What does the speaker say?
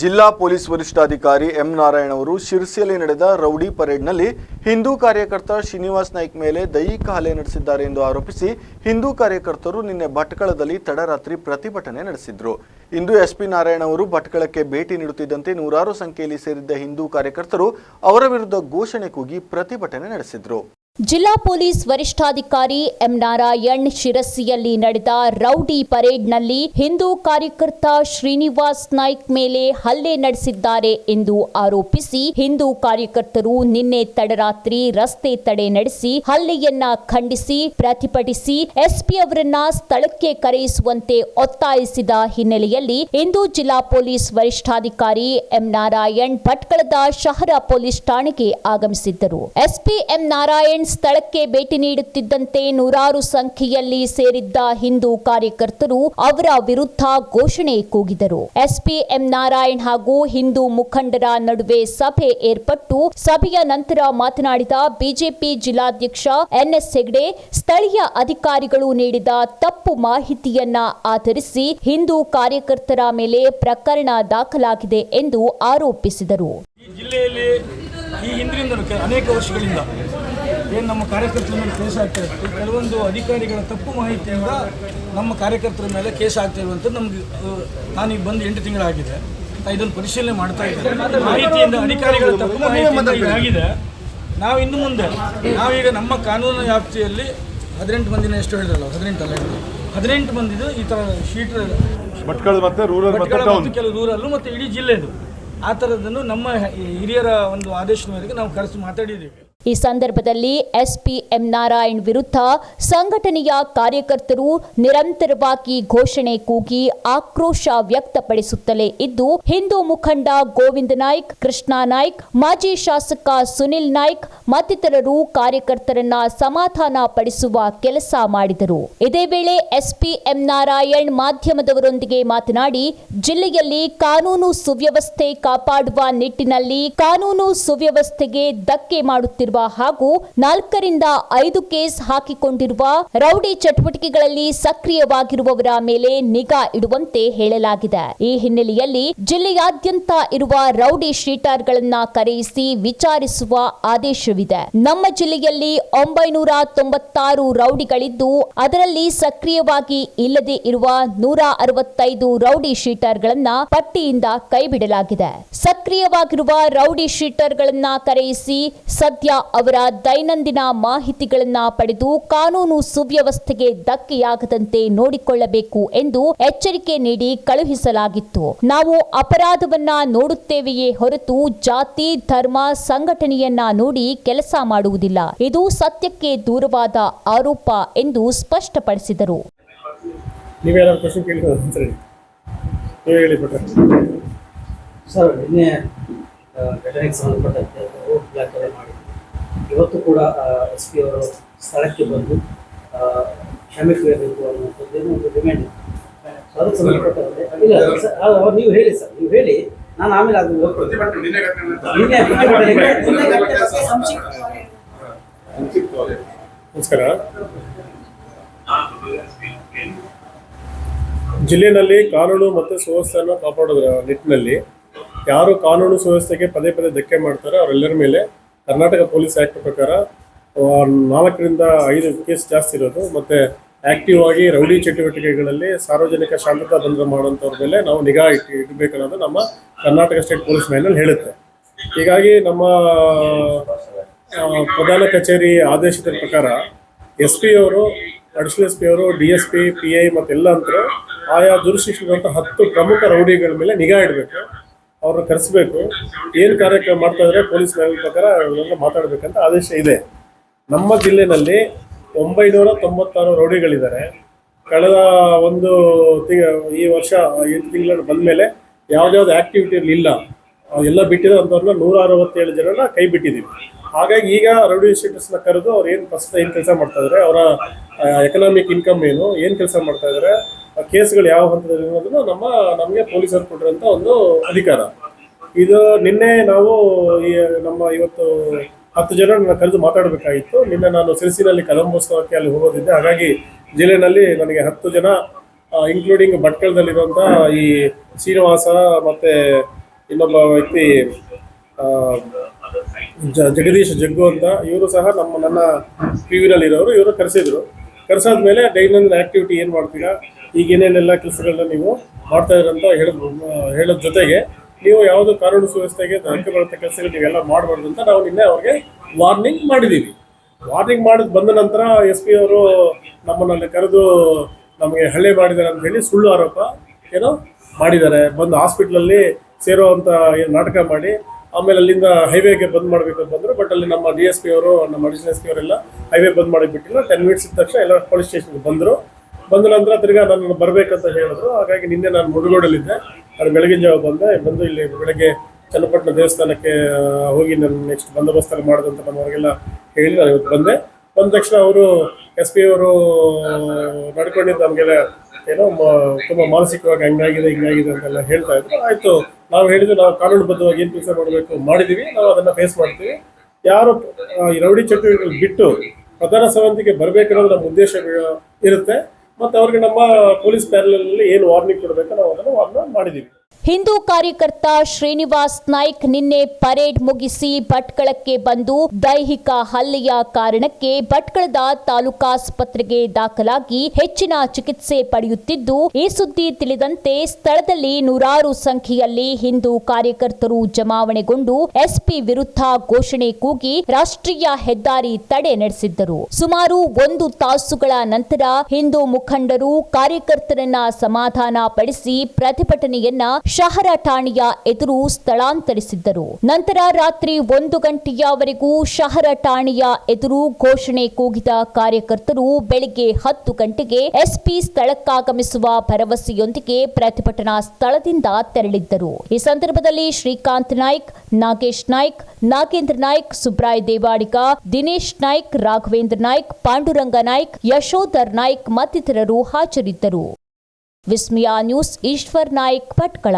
ಜಿಲ್ಲಾ ಪೊಲೀಸ್ ವರಿಷ್ಠಾಧಿಕಾರಿ ಎಂ ನಾರಾಯಣ ಅವರು ಶಿರ್ಸಿಯಲ್ಲಿ ನಡೆದ ರೌಡಿ ಪರೇಡ್ನಲ್ಲಿ ಹಿಂದೂ ಕಾರ್ಯಕರ್ತ ಶ್ರೀನಿವಾಸ್ ನಾಯ್ಕ್ ಮೇಲೆ ದೈಹಿಕ ಹಲ್ಲೆ ನಡೆಸಿದ್ದಾರೆ ಎಂದು ಆರೋಪಿಸಿ ಹಿಂದೂ ಕಾರ್ಯಕರ್ತರು ನಿನ್ನೆ ಭಟ್ಕಳದಲ್ಲಿ ತಡರಾತ್ರಿ ಪ್ರತಿಭಟನೆ ನಡೆಸಿದ್ರು. ಇಂದು ಎಸ್ಪಿ ನಾರಾಯಣ ಅವರು ಭಟ್ಕಳಕ್ಕೆ ಭೇಟಿ ನೀಡುತ್ತಿದ್ದಂತೆ ನೂರಾರು ಸಂಖ್ಯೆಯಲ್ಲಿ ಸೇರಿದ್ದ ಹಿಂದೂ ಕಾರ್ಯಕರ್ತರು ಅವರ ವಿರುದ್ಧ ಘೋಷಣೆ ಕೂಗಿ ಪ್ರತಿಭಟನೆ ನಡೆಸಿದ್ರು. ಜಿಲ್ಲಾ ಪೊಲೀಸ್ ವರಿಷ್ಠಾಧಿಕಾರಿ ಎಂ ನಾರಾಯಣ್ ಶಿರಸಿಯಲ್ಲಿ ನಡೆದ ರೌಡಿ ಪರೇಡ್ನಲ್ಲಿ ಹಿಂದೂ ಕಾರ್ಯಕರ್ತ ಶ್ರೀನಿವಾಸ್ ನಾಯ್ಕ್ ಮೇಲೆ ಹಲ್ಲೆ ನಡೆಸಿದ್ದಾರೆ ಎಂದು ಆರೋಪಿಸಿ ಹಿಂದೂ ಕಾರ್ಯಕರ್ತರು ನಿನ್ನೆ ತಡರಾತ್ರಿ ರಸ್ತೆ ತಡೆ ನಡೆಸಿ ಹಲ್ಲೆಯನ್ನ ಖಂಡಿಸಿ ಪ್ರತಿಭಟಿಸಿ ಎಸ್ಪಿ ಅವರನ್ನ ಸ್ಥಳಕ್ಕೆ ಕರೆಯಿಸುವಂತೆ ಒತ್ತಾಯಿಸಿದ ಹಿನ್ನೆಲೆಯಲ್ಲಿ ಇಂದು ಜಿಲ್ಲಾ ಪೊಲೀಸ್ ವರಿಷ್ಠಾಧಿಕಾರಿ ಎಂ ನಾರಾಯಣ್ ಭಟ್ಕಳದ ಶಹರ ಪೊಲೀಸ್ ಠಾಣೆಗೆ ಆಗಮಿಸಿದ್ದರು. ಎಸ್ಪಿ ಎಂ ನಾರಾಯಣ್ ಸ್ಥಳಕ್ಕೆ ಭೇಟಿ ನೀಡುತ್ತಿದ್ದಂತೆ ನೂರಾರು ಸಂಖ್ಯೆಯಲ್ಲಿ ಸೇರಿದ್ದ ಹಿಂದೂ ಕಾರ್ಯಕರ್ತರು ಅವರ ವಿರುದ್ಧ ಘೋಷಣೆ ಕೂಗಿದರು. ಎಸ್ಪಿ ಎಂ ನಾರಾಯಣ್ ಹಾಗೂ ಹಿಂದೂ ಮುಖಂಡರ ನಡುವೆ ಸಭೆ ಏರ್ಪಟ್ಟು, ಸಭೆಯ ನಂತರ ಮಾತನಾಡಿದ ಬಿಜೆಪಿ ಜಿಲ್ಲಾಧ್ಯಕ್ಷ ಎನ್ಎಸ್ ಹೆಗ್ಡೆ, ಸ್ಥಳೀಯ ಅಧಿಕಾರಿಗಳು ನೀಡಿದ ತಪ್ಪು ಮಾಹಿತಿಯನ್ನ ಆಧರಿಸಿ ಹಿಂದೂ ಕಾರ್ಯಕರ್ತರ ಮೇಲೆ ಪ್ರಕರಣ ದಾಖಲಾಗಿದೆ ಎಂದು ಆರೋಪಿಸಿದರು. ಈ ಜಿಲ್ಲೆಯಲ್ಲಿ ಈ ಹಿಂದಿನಿಂದ ಅನೇಕ ವರ್ಷಗಳಿಂದ ಏನು ನಮ್ಮ ಕಾರ್ಯಕರ್ತರ ಮೇಲೆ ಕೇಸ್ ಆಗ್ತಾ ಇತ್ತು ಕೆಲವೊಂದು ಅಧಿಕಾರಿಗಳ ತಪ್ಪು ಮಾಹಿತಿಯಿಂದ ನಮ್ಮ ಕಾರ್ಯಕರ್ತರ ಮೇಲೆ ಕೇಸ್ ಆಗ್ತಾ ಇರುವಂಥದ್ದು ನಮ್ಗೆ ನಾನು ನಾನೀಗ ಬಂದು ಎಂಟು ತಿಂಗಳಾಗಿದೆ. ಇದನ್ನು ಪರಿಶೀಲನೆ ಮಾಡ್ತಾ ಇದ್ದಾರೆ ಮಾಹಿತಿಯಿಂದ ಅಧಿಕಾರಿಗಳ ತಪ್ಪು ಮಾಹಿತಿ ನಾವು ಇನ್ನು ಮುಂದೆ ನಾವೀಗ ನಮ್ಮ ಕಾನೂನು ವ್ಯಾಪ್ತಿಯಲ್ಲಿ ಹದಿನೆಂಟು ಮಂದಿನ ಎಷ್ಟು ಹೇಳಿದ್ರಲ್ಲ ಹದಿನೆಂಟು ಅಲ್ಲ ಹದಿನೆಂಟು ಮಂದಿದು ಈ ಥರ ಶೀಟ್ ಭಟ್ಕಳ ಮತ್ತೆ ರೂರಲ್ ಮತ್ತೆ ಟೌನ್ ಮತ್ತು ಕೆಲವು ದೂರಲ್ಲೂ ಮತ್ತು ಇಡೀ ಜಿಲ್ಲೆದು. ಆ ಥರದನ್ನು ನಮ್ಮ ಹಿರಿಯರ ಒಂದು ಆದೇಶದ ಮೇರೆಗೆ ನಾವು ಕರೆಸಿ ಮಾತಾಡಿದ್ದೀವಿ. ಈ ಸಂದರ್ಭದಲ್ಲಿ ಎಸ್ಪಿ ಎಂ ನಾರಾಯಣ್ ವಿರುದ್ಧ ಸಂಘಟನೆಯ ಕಾರ್ಯಕರ್ತರು ನಿರಂತರವಾಗಿ ಘೋಷಣೆ ಕೂಗಿ ಆಕ್ರೋಶ ವ್ಯಕ್ತಪಡಿಸುತ್ತಲೇ ಇದ್ದು, ಹಿಂದೂ ಮುಖಂಡ ಗೋವಿಂದ ನಾಯ್ಕ್, ಕೃಷ್ಣ ನಾಯ್ಕ್, ಮಾಜಿ ಶಾಸಕ ಸುನಿಲ್ ನಾಯ್ಕ್ ಮತ್ತಿತರರು ಕಾರ್ಯಕರ್ತರನ್ನ ಸಮಾಧಾನ ಪಡಿಸುವ ಕೆಲಸ ಮಾಡಿದರು. ಇದೇ ವೇಳೆ ಎಸ್ಪಿ ಎಂ ನಾರಾಯಣ್ ಮಾಧ್ಯಮದವರೊಂದಿಗೆ ಮಾತನಾಡಿ, ಜಿಲ್ಲೆಯಲ್ಲಿ ಕಾನೂನು ಸುವ್ಯವಸ್ಥೆ ಕಾಪಾಡುವ ನಿಟ್ಟಿನಲ್ಲಿ ಕಾನೂನು ಸುವ್ಯವಸ್ಥೆಗೆ ಧಕ್ಕೆ ಮಾಡುತ್ತಿರುವ ಹಾಗೂ ನಾಲ್ಕರಿಂದ ಐದು ಕೇಸ್ ಹಾಕಿಕೊಂಡಿರುವ ರೌಡಿ ಚಟುವಟಿಕೆಗಳಲ್ಲಿ ಸಕ್ರಿಯವಾಗಿರುವವರ ಮೇಲೆ ನಿಗಾ ಇಡುವಂತೆ ಹೇಳಲಾಗಿದೆ. ಈ ಹಿನ್ನೆಲೆಯಲ್ಲಿ ಜಿಲ್ಲೆಯಾದ್ಯಂತ ಇರುವ ರೌಡಿ ಶೀಟರ್ಗಳನ್ನ ಕರೆಯಿಸಿ ವಿಚಾರಿಸುವ ಆದೇಶವಿದೆ. ನಮ್ಮ ಜಿಲ್ಲೆಯಲ್ಲಿ ಒಂಬೈನೂರ ತೊಂಬತ್ತಾರು ರೌಡಿಗಳಿದ್ದು, ಅದರಲ್ಲಿ ಸಕ್ರಿಯವಾಗಿ ಇಲ್ಲದೆ ಇರುವ ನೂರ ಅರವತ್ತೈದು ರೌಡಿ ಶೀಟರ್ಗಳನ್ನ ಪಟ್ಟಿಯಿಂದ ಕೈಬಿಡಲಾಗಿದೆ. ಸಕ್ರಿಯವಾಗಿರುವ ರೌಡಿ ಶೀಟರ್ಗಳನ್ನ ಕರೆಯಿಸಿ ಸದ್ಯ ಅವರ ದೈನಂದಿನ ಮಾಹಿತಿಗಳನ್ನು ಪಡೆದು ಕಾನೂನು ಸುವ್ಯವಸ್ಥೆಗೆ ಧಕ್ಕೆಯಾಗದಂತೆ ನೋಡಿಕೊಳ್ಳಬೇಕು ಎಂದು ಎಚ್ಚರಿಕೆ ನೀಡಿ ಕಳುಹಿಸಲಾಗಿತ್ತು. ನಾವು ಅಪರಾಧವನ್ನ ನೋಡುತ್ತೇವೆಯೇ ಹೊರತು ಜಾತಿ ಧರ್ಮ ಸಂಘಟನೆಯನ್ನ ನೋಡಿ ಕೆಲಸ ಮಾಡುವುದಿಲ್ಲ. ಇದು ಸತ್ಯಕ್ಕೆ ದೂರವಾದ ಆರೋಪ ಎಂದು ಸ್ಪಷ್ಟಪಡಿಸಿದರು. ಸರ್. ನಿನ್ನೆ ಘಟನೆಗೆ ಸಂಬಂಧಪಟ್ಟಂತೆ ರೋಡ್ ಬ್ಲಾಕ್ ಎಲ್ಲ ಮಾಡಿ ಇವತ್ತು ಕೂಡ ಎಸ್ ಪಿ ಅವರು ಸ್ಥಳಕ್ಕೆ ಬಂದು ಆ, ಕ್ಷಮೆ ಕೇಳಬೇಕು ಅನ್ನುವಂಥದ್ದೇನೋ ಒಂದು ಡಿಮ್ಯಾಂಡ್ ಅದಕ್ಕೆ ಸಂಬಂಧಪಟ್ಟಂತೆ ಇಲ್ಲ ಸರ್ ನೀವು ಹೇಳಿ ಸರ್ ನೀವು ಹೇಳಿ. ನಾನು ಆಮೇಲೆ ಅದು ನಮಸ್ಕಾರ. ಜಿಲ್ಲೆಯಲ್ಲಿ ಕಾನೂನು ಮತ್ತು ಸುವ್ಯವಸ್ಥೆಯನ್ನು ಕಾಪಾಡೋದ್ರ ನಿಟ್ಟಿನಲ್ಲಿ ಯಾರು ಕಾನೂನು ಸುವ್ಯವಸ್ಥೆಗೆ ಪದೇ ಪದೇ ಧಕ್ಕೆ ಮಾಡ್ತಾರೋ ಅವರೆಲ್ಲರ ಮೇಲೆ ಕರ್ನಾಟಕ ಪೊಲೀಸ್ ಆ್ಯಕ್ಟ್ ಪ್ರಕಾರ ನಾಲ್ಕರಿಂದ ಐದು ಕೇಸ್ ಜಾಸ್ತಿ ಇರೋದು. ಮತ್ತು ಆಕ್ಟಿವ್ ಆಗಿ ರೌಡಿ ಚಟುವಟಿಕೆಗಳಲ್ಲಿ ಸಾರ್ವಜನಿಕ ಶಾಂತತಾ ಭಂಗ ಮಾಡುವಂಥವ್ರ ಮೇಲೆ ನಾವು ನಿಗಾ ಇಟ್ಟು ಇಡಬೇಕನ್ನೋದು ನಮ್ಮ ಕರ್ನಾಟಕ ಸ್ಟೇಟ್ ಪೊಲೀಸ್ ಮೇಲೆ ಹೇಳುತ್ತೆ. ಹೀಗಾಗಿ ನಮ್ಮ ಪ್ರಧಾನ ಕಚೇರಿ ಆದೇಶದ ಪ್ರಕಾರ ಎಸ್ ಪಿ ಅವರು ಅಡಿಷನಲ್ ಎಸ್ ಪಿ ಅವರು D S P P I ಮತ್ತೆಲ್ಲ ಅಂತರು ಆಯಾ ದುರುಶಿಕ್ಷಿತ ಹತ್ತು ಪ್ರಮುಖ ರೌಡಿಗಳ ಮೇಲೆ ನಿಗಾ ಇಡಬೇಕು. ಅವ್ರನ್ನ ಕರೆಸಬೇಕು. ಏನು ಕಾರ್ಯಕ್ರಮ ಮಾಡ್ತಾ ಇದ್ರೆ ಪೊಲೀಸ್ ಮೇಲೆ ಪ್ರಕಾರ ಅವರನ್ನು ಮಾತಾಡಬೇಕಂತ ಆದೇಶ ಇದೆ. ನಮ್ಮ ಜಿಲ್ಲೆನಲ್ಲಿ ಒಂಬೈನೂರ ತೊಂಬತ್ತಾರು ರೌಡಿಗಳಿದ್ದಾರೆ. ಕಳೆದ ಒಂದು ತಿಂಗ, ಈ ವರ್ಷ ಎಂಟು ಬಂದ ಬಂದಮೇಲೆ ಯಾವುದ್ಯಾವ್ದು ಆಕ್ಟಿವಿಟಿ ಇಲ್ಲ. ಎಲ್ಲ ಬಿಟ್ಟಿರೋಂಥವ್ರನ್ನ ನೂರ ಅರವತ್ತೇಳು ಜನನ ಕೈ ಬಿಟ್ಟಿದ್ದೀವಿ ಹಾಗಾಗಿ ಈಗ ರೌಡಿ ಶೀಟರ್ಸ್ನ ಕರೆದು ಅವ್ರು ಏನು ಫಸ್ಟ್ ಏನು ಕೆಲಸ ಮಾಡ್ತಾ ಇದ್ದಾರೆ ಅವರ ಎಕನಾಮಿಕ್ ಇನ್ಕಮ್ ಏನು ಏನು ಕೆಲಸ ಮಾಡ್ತಾ ಇದ್ದಾರೆ ಕೇಸ್ಗಳು ಯಾವ ಹಂತದಲ್ಲಿ ಅನ್ನೋದನ್ನು ನಮ್ಮ, ನಮಗೆ ಪೊಲೀಸರು ಕೊಟ್ಟಿರೋಂಥ ಒಂದು ಅಧಿಕಾರ. ಇದು ನಿನ್ನೆ ನಾವು ಈ ನಮ್ಮ ಇವತ್ತು ಹತ್ತು ಜನ ನನ್ನ ಕರೆದು ಮಾತಾಡಬೇಕಾಗಿತ್ತು. ನಿನ್ನೆ ನಾನು ಸಿರಿಸಿನಲ್ಲಿ ಕಲಂಬೋತ್ಸವಕ್ಕೆ ಅಲ್ಲಿ ಹೋಗೋದಿದ್ದೆ. ಹಾಗಾಗಿ ಜಿಲ್ಲೆನಲ್ಲಿ ನನಗೆ ಹತ್ತು ಜನ ಇನ್ಕ್ಲೂಡಿಂಗ್ ಭಟ್ಕಳದಲ್ಲಿರುವಂಥ ಈ ಶ್ರೀನಿವಾಸ ಮತ್ತು ಇನ್ನೊಬ್ಬ ವ್ಯಕ್ತಿ ಜ, ಜಗದೀಶ್ ಜಗ್ಗು ಅಂತ ಇವರು ಸಹ ನಮ್ಮ, ನನ್ನ ಪಿ ವಿನಲ್ಲಿರೋರು ಇವರು ಕರೆಸಿದ್ರು. ಕರೆಸಾದ್ಮೇಲೆ ದೈನಂದಿನ ಆಕ್ಟಿವಿಟಿ ಏನು ಮಾಡ್ತೀರಾ? ಈಗ ಏನೇನೆಲ್ಲ ಕೆಲಸಗಳನ್ನ ನೀವು ಮಾಡ್ತಾ ಇದ್ರಂತ ಹೇಳೋದ್ ಹೇಳೋದ್ ಜೊತೆಗೆ ನೀವು ಯಾವುದು ಕಾನೂನು ಸುವ್ಯವಸ್ಥೆಗೆ ಧಕ್ಕೆ ಕೆಲಸಗಳು ನೀವೆಲ್ಲ ಮಾಡಬಾರ್ದು ಅಂತ ನಾವು ನಿನ್ನೆ ಅವ್ರಿಗೆ ವಾರ್ನಿಂಗ್ ಮಾಡಿದ್ದೀವಿ ವಾರ್ನಿಂಗ್ ಮಾಡಿದ ಬಂದ ನಂತರ ಎಸ್ ಪಿ ಅವರು ನಮ್ಮನ್ನಲ್ಲಿ ಕರೆದು ನಮಗೆ ಹಲ್ಲೆ ಮಾಡಿದ್ದಾರೆ ಅಂತ ಹೇಳಿ ಸುಳ್ಳು ಆರೋಪ ಏನೋ ಮಾಡಿದ್ದಾರೆ. ಬಂದು ಹಾಸ್ಪಿಟ್ಲಲ್ಲಿ ಸೇರುವಂತ ಏನು ನಾಟಕ ಮಾಡಿ, ಆಮೇಲೆ ಅಲ್ಲಿಂದ ಹೈವೇಗೆ ಬಂದ್ ಮಾಡಬೇಕು ಬಂದರು ಬಂದ್ರು ಬಟ್ ಅಲ್ಲಿ ನಮ್ಮ ಡಿ ಎಸ್ ಪಿ ಅವರು, ನಮ್ಮ ಅಡಿಷನಲ್ ಎಸ್ ಪಿ ಅವರೆಲ್ಲ ಹೈವೇ ಬಂದ್ ಮಾಡಿಬಿಟ್ಟಿಲ್ಲ ಟೆನ್ ಮಿನಿಟ್ಸ್ ಇದ್ದ ತಕ್ಷಣ ಎಲ್ಲ ಪೊಲೀಸ್ ಸ್ಟೇಷನ್ಗೆ ಬಂದರು. ಬಂದ ನಂತರ ತಿರ್ಗಾ ನಾನು ಬರ್ಬೇಕಂತ ಹೇಳಿದ್ರು. ಹಾಗಾಗಿ ನಿನ್ನೆ ನಾನು ಮುಡುಗೋಡಲ್ಲಿದ್ದೆ. ನಾನು ಬೆಳಗಿನ ಜಾವ ಬಂದೆ. ಬಂದು ಇಲ್ಲಿ ಬೆಳಗ್ಗೆ ಚನ್ನಪಟ್ಟಣ ದೇವಸ್ಥಾನಕ್ಕೆ ಹೋಗಿ ನಾನು ನೆಕ್ಸ್ಟ್ ಬಂದೋಬಸ್ತ್ ಮಾಡೋದಂತ ನಮ್ಮವರಿಗೆಲ್ಲ ಹೇಳಿ ನಾನು ಇವತ್ತು ಬಂದೆ. ಬಂದ ತಕ್ಷಣ ಅವರು ಎಸ್ ಪಿ ಅವರು ನಡ್ಕೊಂಡಿದ್ದು ನಮಗೆಲ್ಲ ಏನೋ ತುಂಬ ಮಾನಸಿಕವಾಗಿ ಹಂಗಾಗಿದೆ, ಹಿಂಗಾಗಿದೆ ಅಂತೆಲ್ಲ ಹೇಳ್ತಾ ಇದ್ರು. ಆಯ್ತು, ನಾವು ಹೇಳಿದ್ವಿ, ನಾವು ಕಾನೂನುಬದ್ಧವಾಗಿ ಏನು ಕೆಲಸ ಮಾಡಬೇಕು ಮಾಡಿದೀವಿ. ನಾವು ಅದನ್ನ ಫೇಸ್ ಮಾಡ್ತೀವಿ. ಯಾರು ರೌಡಿ ಚಟುವಟಿಕೆಗಳು ಬಿಟ್ಟು ಪ್ರಧಾನ ಸಮಿತಿಗೆ ಬರಬೇಕನ್ನೋದು ನಮ್ಮ ಉದ್ದೇಶ ಇರುತ್ತೆ? ಮತ್ತೆ ಅವ್ರಿಗೆ ನಮ್ಮ ಪೊಲೀಸ್ ಪ್ಯಾರಲಲ್ಲಿ ಏನು ವಾರ್ನಿಂಗ್ ಕೊಡಬೇಕು ನಾವು ಅದನ್ನು ವಾರ್ನ್ ಮಾಡಿದ್ದೀವಿ. ಹಿಂದೂ ಕಾರ್ಯಕರ್ತ ಶ್ರೀನಿವಾಸ್ ನಾಯ್ಕ್ ನಿನ್ನೆ ಪರೇಡ್ ಮುಗಿಸಿ ಭಟ್ಕಳಕ್ಕೆ ಬಂದು ದೈಹಿಕ ಹಲ್ಲೆಯ ಕಾರಣಕ್ಕೆ ಭಟ್ಕಳದ ತಾಲೂಕಾಸ್ಪತ್ರೆಗೆ ದಾಖಲಾಗಿ ಹೆಚ್ಚಿನ ಚಿಕಿತ್ಸೆ ಪಡೆಯುತ್ತಿದ್ದು, ಈ ಸುದ್ದಿ ತಿಳಿದಂತೆ ಸ್ಥಳದಲ್ಲಿ ನೂರಾರು ಸಂಖ್ಯೆಯಲ್ಲಿ ಹಿಂದೂ ಕಾರ್ಯಕರ್ತರು ಜಮಾವಣೆಗೊಂಡು ಎಸ್ಪಿ ವಿರುದ್ಧ ಘೋಷಣೆ ಕೂಗಿ ರಾಷ್ಟ್ರೀಯ ಹೆದ್ದಾರಿ ತಡೆ ನಡೆಸಿದ್ದರು. ಸುಮಾರು ಒಂದು ತಾಸುಗಳ ನಂತರ ಹಿಂದೂ ಮುಖಂಡರು ಕಾರ್ಯಕರ್ತರನ್ನ ಸಮಾಧಾನ ಪಡಿಸಿ ಪ್ರತಿಭಟನೆಯನ್ನ ಶಹರ ಠಾಣೆಯ ಎದುರು ಸ್ಥಳಾಂತರಿಸಿದ್ದರು. ನಂತರ ರಾತ್ರಿ ಒಂದು ಗಂಟೆಯವರೆಗೂ ಶಹರ ಠಾಣೆಯ ಎದುರು ಘೋಷಣೆ ಕೂಗಿದ ಕಾರ್ಯಕರ್ತರು ಬೆಳಿಗ್ಗೆ ಹತ್ತು ಗಂಟೆಗೆ ಎಸ್ಪಿ ಸ್ಥಳಕ್ಕಾಗಮಿಸುವ ಭರವಸೆಯೊಂದಿಗೆ ಪ್ರತಿಭಟನಾ ಸ್ಥಳದಿಂದ ತೆರಳಿದ್ದರು. ಈ ಸಂದರ್ಭದಲ್ಲಿ ಶ್ರೀಕಾಂತ್ ನಾಯ್ಕ್, ನಾಗೇಶ್ ನಾಯ್ಕ್, ನಾಗೇಂದ್ರ ನಾಯ್ಕ್, ಸುಬ್ರಾಯ್ ದೇವಾಡಿಗ, ದಿನೇಶ್ ನಾಯ್ಕ್, ರಾಘವೇಂದ್ರ ನಾಯ್ಕ್, ಪಾಂಡುರಂಗ ನಾಯ್ಕ್, ಯಶೋಧರ್ ನಾಯ್ಕ್ ಮತ್ತಿತರರು ಹಾಜರಿದ್ದರು. ವಿಸ್ಮಯ ನ್ಯೂಸ್ ಈಶ್ವರ್ ನಾಯ್ಕ್ ಭಟ್ಕಳ.